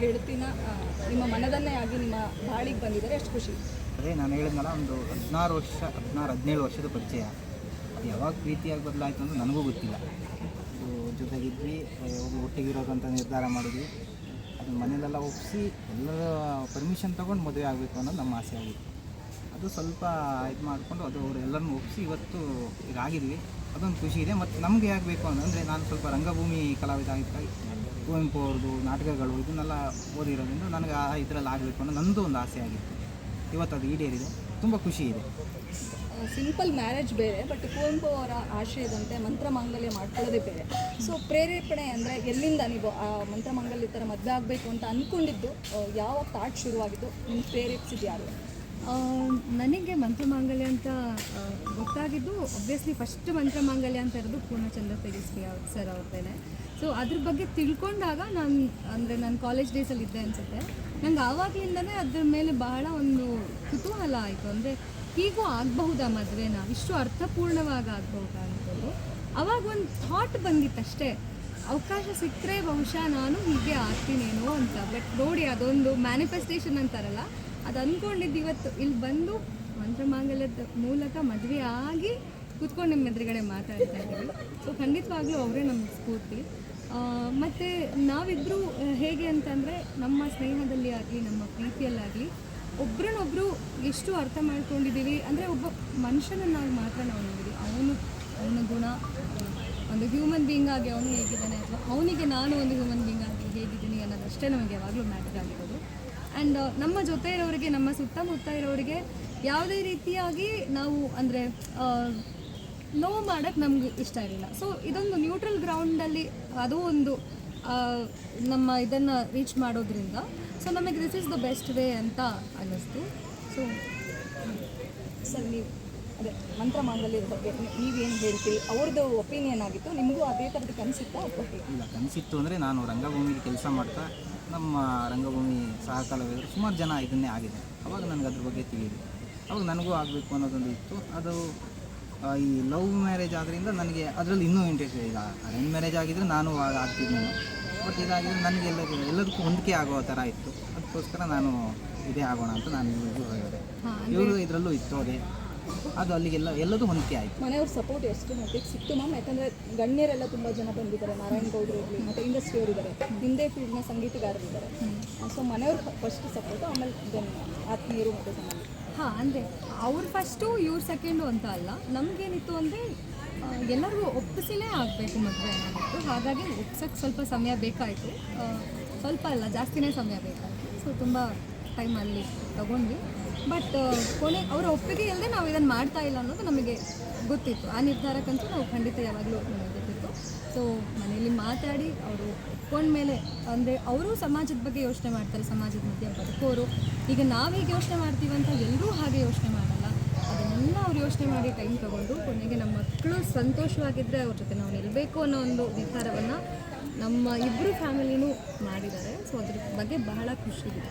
ಗೆಳತಿನ ನಿಮ್ಮ ಮನದನ್ನೇ ಆಗಿ ನಿಮ್ಮ ಬಾಳಿಗೆ ಬಂದಿದ್ದಾರೆ ಎಷ್ಟು ಖುಷಿ. ಅದೇ ನಾನು ಹೇಳಿದ್ನಲ್ಲ, ಒಂದು ಹದಿನಾರು ವರ್ಷ, ಹದಿನಾರು, ಹದಿನೇಳು ವರ್ಷದ ಪರಿಚಯ. ಅದು ಯಾವಾಗ ಪ್ರೀತಿಯಾಗಿ ಬದಲಾಯಿತು ಅಂತ ನನಗೂ ಗೊತ್ತಿಲ್ಲ. ಅದು ಜೊತೆಗಿದ್ವಿ ಒಟ್ಟಿಗಿರೋದು ಅಂತ ನಿರ್ಧಾರ ಮಾಡಿದ್ವಿ. ಅದು ಮನೆಯಲ್ಲೆಲ್ಲ ಒಪ್ಪಿಸಿ ಎಲ್ಲರ ಪರ್ಮಿಷನ್ ತೊಗೊಂಡು ಮದುವೆ ಆಗಬೇಕು ಅನ್ನೋದು ನಮ್ಮ ಆಸೆ ಆಗಿತ್ತು. ಅದು ಸ್ವಲ್ಪ ಇದು ಮಾಡಿಕೊಂಡು ಅದು ಅವರು ಒಪ್ಪಿಸಿ ಇವತ್ತು ಈಗ ಆಗಿದ್ವಿ ಅದೊಂದು ಖುಷಿ ಇದೆ, ಮತ್ತು ನಮಗೆ ಆಗಬೇಕು ಅಂದರೆ ನಾನು ಸ್ವಲ್ಪ ರಂಗಭೂಮಿ ಕಲಾವಿದ ಆಗಿದ್ದಾಗಿ ಕುವೆಂಪು ಅವ್ರದ್ದು ನಾಟಕಗಳು ಇದನ್ನೆಲ್ಲ ಓದಿರೋದ್ರಿಂದ ನನಗೆ ಆ ಇದರಲ್ಲಿ ಆಗಬೇಕು ಅನ್ನೋ ನಂದು ಒಂದು ಆಸೆ ಆಗಿತ್ತು. ಇವತ್ತು ಅದು ಈಡೇರಿದೆ. ತುಂಬ ಖುಷಿ ಇದೆ. ಸಿಂಪಲ್ ಮ್ಯಾರೇಜ್ ಬೇರೆ ಬಟ್ ಕುವೆಂಪು ಅವರ ಆಶಯದಂತೆ ಮಂತ್ರ ಮಾಂಗಲ್ಯ ಮಾಡ್ಕೊಳ್ಳೋದೇ ಬೇರೆ. ಸೊ ಪ್ರೇರೇಪಣೆ ಅಂದರೆ ಎಲ್ಲಿಂದ ನೀವು ಆ ಮಂತ್ರ ಮಾಂಗಲ್ಯ ಥರ ಮದುವೆ ಆಗಬೇಕು ಅಂತ ಅಂದ್ಕೊಂಡಿದ್ದು ಯಾವ ಥಾಟ್ ಶುರುವಾಗಿದ್ದು ನಿಮ್ಮ ಪ್ರೇರೇಪಿಸಿದ್ದು ಯಾರು? ಆ, ನನಗೆ ಮಂತ್ರಮಾಂಗಲ್ಯ ಅಂತ ಗೊತ್ತಾಗಿದ್ದು ಒಬ್ವಿಯಸ್ಲಿ ಫಸ್ಟ್ ಮಂತ್ರಮಾಂಗಲ್ಯ ಅಂತ ಇರೋದು ಪೂರ್ಣಚಂದ್ರ ತೇಜಸ್ವಿ ಸರ್ ಅವ್ರದ್ದೇನೆ ಸೊ ಅದ್ರ ಬಗ್ಗೆ ತಿಳ್ಕೊಂಡಾಗ ನಾನು, ಅಂದರೆ ನಾನು ಕಾಲೇಜ್ ಡೇಸಲ್ಲಿ ಇದ್ದೆ ಅನಿಸುತ್ತೆ. ನಂಗೆ ಆವಾಗಲಿಂದನೇ ಅದ್ರ ಮೇಲೆ ಬಹಳ ಒಂದು ಕುತೂಹಲ ಆಯಿತು. ಅಂದರೆ ಹೀಗೂ ಆಗಬಹುದಾ ಮದುವೆನ? ಇಷ್ಟು ಅರ್ಥಪೂರ್ಣವಾಗಿ ಆಗಬಹುದಾ ಅಂದ್ಕೊಂಡು ಅವಾಗ ಒಂದು ಥಾಟ್ ಬಂದಿತ್ತಷ್ಟೇ ಅವಕಾಶ ಸಿಕ್ಕರೆ ಬಹುಶಃ ನಾನು ಹೀಗೆ ಆಗ್ತೀನೇನೋ ಅಂತ. ಬಟ್ ನೋಡಿ ಅದೊಂದು ಮ್ಯಾನಿಫೆಸ್ಟೇಷನ್ ಅಂತಾರಲ್ಲ. ಅದು ಅಂದ್ಕೊಂಡಿದ್ದು ಇವತ್ತು. ಇಲ್ಲಿ ಬಂದು ಮಂತ್ರಮಾಂಗಲ್ಯದ ಮೂಲಕ ಮದುವೆ ಆಗಿ ಕೂತ್ಕೊಂಡು ನಿಮ್ಮ ಎದುರುಗಡೆ ಮಾತಾಡ್ತಾ ಇದ್ದೀವಿ. ಸೊ ಖಂಡಿತವಾಗ್ಲೂ ಅವರೇ ನಮ್ಗೆ ಸ್ಫೂರ್ತಿ. ಮತ್ತು ಮತ್ತೆ ನಾವಿಬ್ಬರು ಹೇಗೆ ಅಂತಂದರೆ ನಮ್ಮ ಸ್ನೇಹದಲ್ಲಿ ಆಗಲಿ, ನಮ್ಮ ಪ್ರೀತಿಯಲ್ಲಾಗಲಿ ಒಬ್ರನ್ನೊಬ್ಬರು ಎಷ್ಟು ಅರ್ಥ ಮಾಡ್ಕೊಂಡಿದ್ದೀವಿ ಅಂದರೆ ಒಬ್ಬ ಮನುಷ್ಯನನ್ನಾಗಿ ಮಾತ್ರ ನಾವು ನೋಡಿದ್ವಿ ಅವನು, ಅವನ ಗುಣ, ಒಂದು ಹ್ಯೂಮನ್ ಬೀಯಿಂಗ್ ಆಗಿ ಅವನು ಹೇಗಿದ್ದಾನೆ ಅಥವಾ ಅವನಿಗೆ ನಾನು ಒಂದು ಹ್ಯೂಮನ್ ಬೀಯಿಂಗ್ ಆಗಿ ಹೇಗಿದ್ದೀನಿ ಅನ್ನೋದಷ್ಟೇ ನಮಗೆ ಯಾವಾಗಲೂ ಮ್ಯಾಟರ್ ಆಗಿರೋದು. ಆ್ಯಂಡ್ ನಮ್ಮ ಜೊತೆ ಇರೋರಿಗೆ ನಮ್ಮ ಸುತ್ತಮುತ್ತ ಇರೋರಿಗೆ ಯಾವುದೇ ರೀತಿಯಾಗಿ ನಾವು ಅಂದರೆ ನೋವು ಮಾಡೋಕ್ಕೆ ನಮ್ಗೆ ಇಷ್ಟ ಇರಲಿಲ್ಲ. ಸೊ ಇದೊಂದು ನ್ಯೂಟ್ರಲ್ ಗ್ರೌಂಡಲ್ಲಿ ಅದು ಒಂದು ನಮ್ಮ ಇದನ್ನು ರೀಚ್ ಮಾಡೋದ್ರಿಂದ. ಸೊ ನಮಗೆ this is the best way ಅಂತ ಅನ್ನಿಸ್ತು. ಸೊ ಸರ್ ನೀವು ಅದೇ ಮಂತ್ರ ಮಾಡಲಿ ಬಗ್ಗೆ ನೀವೇನು ಹೇಳ್ತೀರಿ? ಅವ್ರದ್ದು ಒಪಿನಿಯನ್ ಆಗಿತ್ತು ನಿಮಗೂ ಅದೇ ಥರದ್ದು ಕನಸಿತ್ತಾ? ಇಲ್ಲ ಕನಸಿತ್ತು ಅಂದರೆ ನಾನು ರಂಗಭೂಮಿಲಿ ಕೆಲಸ ಮಾಡ್ತಾ ನಮ್ಮ ರಂಗಭೂಮಿ ಸಹ ಕಲಾವಿದರು ಸುಮಾರು ಜನ ಇದನ್ನೇ ಆಗಿದೆ ಅವಾಗ ನನಗೆ ಅದ್ರ ಬಗ್ಗೆ ತಿಳಿಯಿದೆ ಅವಾಗ ನನಗೂ ಆಗಬೇಕು ಅನ್ನೋದೊಂದು ಇತ್ತು. ಅದು ಈ ಲವ್ ಮ್ಯಾರೇಜ್ ಆದ್ದರಿಂದ ನನಗೆ ಅದರಲ್ಲಿ ಇನ್ನೂ ಇಂಟ್ರೆಸ್ಟ್ ಈಗ ಅರೇಂಜ್ ಮ್ಯಾರೇಜ್ ಆಗಿದ್ರೆ ನಾನು ಆಗ ಆಗ್ತಿದ್ದೀನಿ. ಬಟ್ ಇದಾಗಿದ್ರೆ ನನಗೆ ಎಲ್ಲದಕ್ಕೂ ಎಲ್ಲದಕ್ಕೂ ಹೊಂದಿಕೆ ಆಗೋ ಥರ ಇತ್ತು. ಅದಕ್ಕೋಸ್ಕರ ನಾನು ಇದೇ ಆಗೋಣ ಅಂತ ನಾನು ಇವರು ಇದರಲ್ಲೂ ಇತ್ತು ಅದೇ ಅದು ಅಲ್ಲಿಗೆಲ್ಲ ಎಲ್ಲದೂ ಹೊಂದಿಕೆ ಆಯಿತು. ಮನೆಯವ್ರ ಸಪೋರ್ಟ್ ಎಷ್ಟು ಮಟ್ಟಿಗೆ ಸಿಕ್ತು ಮ್ಯಾಮ್ ಯಾಕಂದರೆ ಗಣ್ಯರೆಲ್ಲ ತುಂಬ ಜನ ಬಂದಿದ್ದಾರೆ ನಾರಾಯಣ ಗೌಡ್ರು ಇರಲಿ ಮತ್ತು ಇಂಡಸ್ಟ್ರಿಯವರು ಇದ್ದಾರೆ ಹಿಂದೆ ಫೀಲ್ಡ್ನ ಸಂಗೀತಗಾರರಿದ್ದಾರೆ ಸೊ ಮನೆಯವ್ರು ಫಸ್ಟ್ ಸಪೋರ್ಟು ಆಮೇಲೆ ದೆನ್ ಆತ್ಮೀಯರು ಮತ್ತು ಸಂಬಂಧ ಹಾಂ ಅಂದರೆ ಅವ್ರು ಫಸ್ಟು ಇವ್ರು ಸೆಕೆಂಡು ಅಂತ ಅಲ್ಲ. ನಮಗೇನಿತ್ತು ಅಂದರೆ ಎಲ್ಲರಿಗೂ ಒಪ್ಪಿಸಿನೇ ಆಗಬೇಕು ಮದುವೆ ಅನ್ನೋದಿತ್ತು ಹಾಗಾಗಿ ಒಪ್ಸೋಕ್ಕೆ ಸ್ವಲ್ಪ ಸಮಯ ಬೇಕಾಯಿತು. ಸ್ವಲ್ಪ ಅಲ್ಲ ಜಾಸ್ತಿನೇ ಸಮಯ ಬೇಕಾಯಿತು. ಸೊ ತುಂಬ ಟೈಮ್ ಅಲ್ಲಿ ತಗೊಂಡ್ವಿ. ಬಟ್ ಕೊನೆ ಅವರ ಒಪ್ಪಿಗೆ ಇಲ್ಲದೆ ನಾವು ಇದನ್ನು ಮಾಡ್ತಾ ಇಲ್ಲ ಅನ್ನೋದು ನಮಗೆ ಗೊತ್ತಿತ್ತು. ಆ ನಿರ್ಧಾರಕ್ಕಂತೂ ನಾವು ಖಂಡಿತ ಯಾವಾಗಲೂ ನಮಗೆ ಸೊ ಮನೆಯಲ್ಲಿ ಮಾತಾಡಿ ಅವರು ಒಪ್ಕೊಂಡ್ಮೇಲೆ ಅಂದರೆ ಅವರು ಸಮಾಜದ ಬಗ್ಗೆ ಯೋಚನೆ ಮಾಡ್ತಾರೆ, ಸಮಾಜದ ಮಧ್ಯೆ ಬದುಕೋರು. ಈಗ ನಾವು ಹೇಗೆ ಯೋಚನೆ ಮಾಡ್ತೀವಿ ಅಂತ ಎಲ್ಲರೂ ಹಾಗೆ ಯೋಚನೆ ಮಾಡಲ್ಲ. ಅದನ್ನೆಲ್ಲ ಅವ್ರು ಯೋಚನೆ ಮಾಡಿ ಟೈಮ್ ತಗೊಂಡು ಕೊನೆಗೆ ನಮ್ಮ ಮಕ್ಕಳು ಸಂತೋಷವಾಗಿದ್ದರೆ ಅವ್ರ ಜೊತೆ ನಾವು ನಿಲ್ಲಬೇಕು ಅನ್ನೋ ಒಂದು ನಿರ್ಧಾರವನ್ನು ನಮ್ಮ ಇಬ್ಬರು ಫ್ಯಾಮಿಲಿನೂ ಮಾಡಿದ್ದಾರೆ. ಸೊ ಅದ್ರ ಬಗ್ಗೆ ಬಹಳ ಖುಷಿ ಇದೆ.